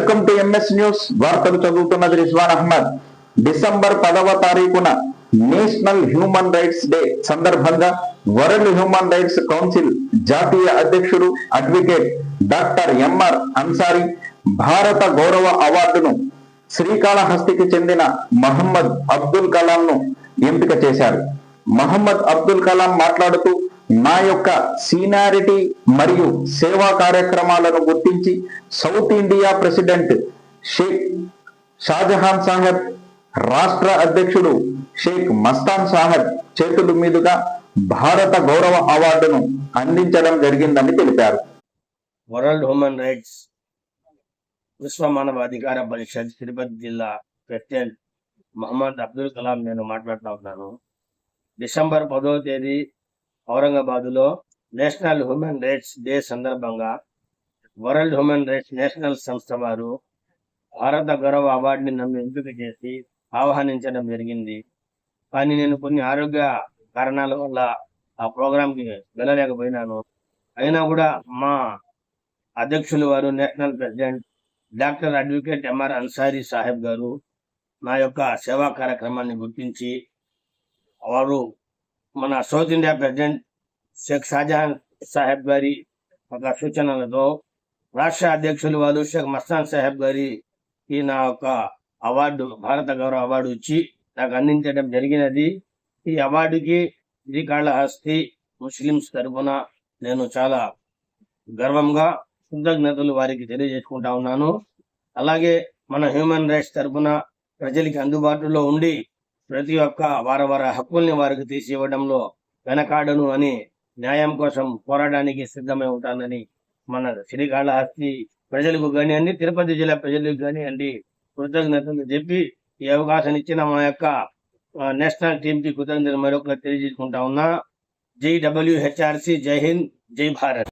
Welcome to MS news వార్తలు చదువుతున్నది Rizwan Ahmed. December పదవ తారీఖున నేషనల్ హ్యూమన్ రైట్స్ డే సందర్భంగా వరల్డ్ హ్యూమన్ రైట్స్ కౌన్సిల్ జాతీయ అధ్యక్షుడు అడ్వకేట్ డాక్టర్ ఎంఆర్ అన్సారీ భారత గౌరవ అవార్డును శ్రీకాళహస్తికి చెందిన మహమ్మద్ అబ్దుల్ కలాం ను ఎంపిక చేశారు. మహమ్మద్ అబ్దుల్ కలాం మాట్లాడుతూ నా యొక్క సీనియారిటీ మరియు సేవా కార్యక్రమాలను గుర్తించి south India president Sheikh Shahjahan Saheb రాష్ట్ర అధ్యక్షుడు షేక్ మస్తాన్ సాహెబ్ చేతుల మీదుగా భారత గౌరవ అవార్డును అందించడం జరిగిందని తెలిపారు. వరల్డ్ హ్యూమన్ రైట్స్ విశ్వ మానవ అధికార పరిషత్ తిరుపతి జిల్లా ప్రెసిడెంట్ మహమ్మద్ అబ్దుల్ కలాం నేను మాట్లాడుతూ ఉన్నాను. డిసెంబర్ పదవ తేదీ ఔరంగాబాదులో నేషనల్ హ్యూమన్ రైట్స్ డే సందర్భంగా వరల్డ్ హ్యూమన్ రైట్స్ నేషనల్ సంస్థ వారు భారత గౌరవ అవార్డుని నన్ను ఎంపిక చేసి ఆహ్వానించడం జరిగింది. కానీ నేను కొన్ని ఆరోగ్య కారణాల వల్ల ఆ ప్రోగ్రాంకి వెళ్ళలేకపోయినాను. అయినా కూడా మా అధ్యక్షులు వారు national president doctor advocate MR Ansari Saheb garu నా యొక్క సేవా కార్యక్రమాన్ని గుర్తించి వారు మన south India president Sheikh Shahjahan Saheb గారి ఒక సూచనలతో రాష్ట్ర అధ్యక్షులు వారు షేక్ మస్తాన్ సాహెబ్ గారి ఈ నా యొక్క అవార్డు భారత గౌరవ అవార్డు ఇచ్చి నాకు అందించడం జరిగినది. ఈ అవార్డుకి శ్రీకాళహస్తి ముస్లిమ్స్ తరఫున నేను చాలా గర్వంగా కృతజ్ఞతలు వారికి తెలియజేసుకుంటా ఉన్నాను. అలాగే మన హ్యూమన్ రైట్స్ తరఫున ప్రజలకి అందుబాటులో ఉండి ప్రతి ఒక్క వారి వారి హక్కుల్ని వారికి తీసి ఇవ్వడంలో వెనకాడను అని న్యాయం కోసం పోరాడడానికి సిద్ధమై ఉంటానని మన శ్రీకాళహస్తి ప్రజలకు కానివ్వండి తిరుపతి జిల్లా ప్రజలకు కానివ్వండి కృతజ్ఞతలు చెప్పి ఈ అవకాశం ఇచ్చిన మా యొక్క నేషనల్ టీంకి కి కృతజ్ఞతలు మరొక తెలియజేసుకుంటా ఉన్నా. జై డబ్ల్యూహెచ్ఆర్సి జై హింద్ జై భారత్.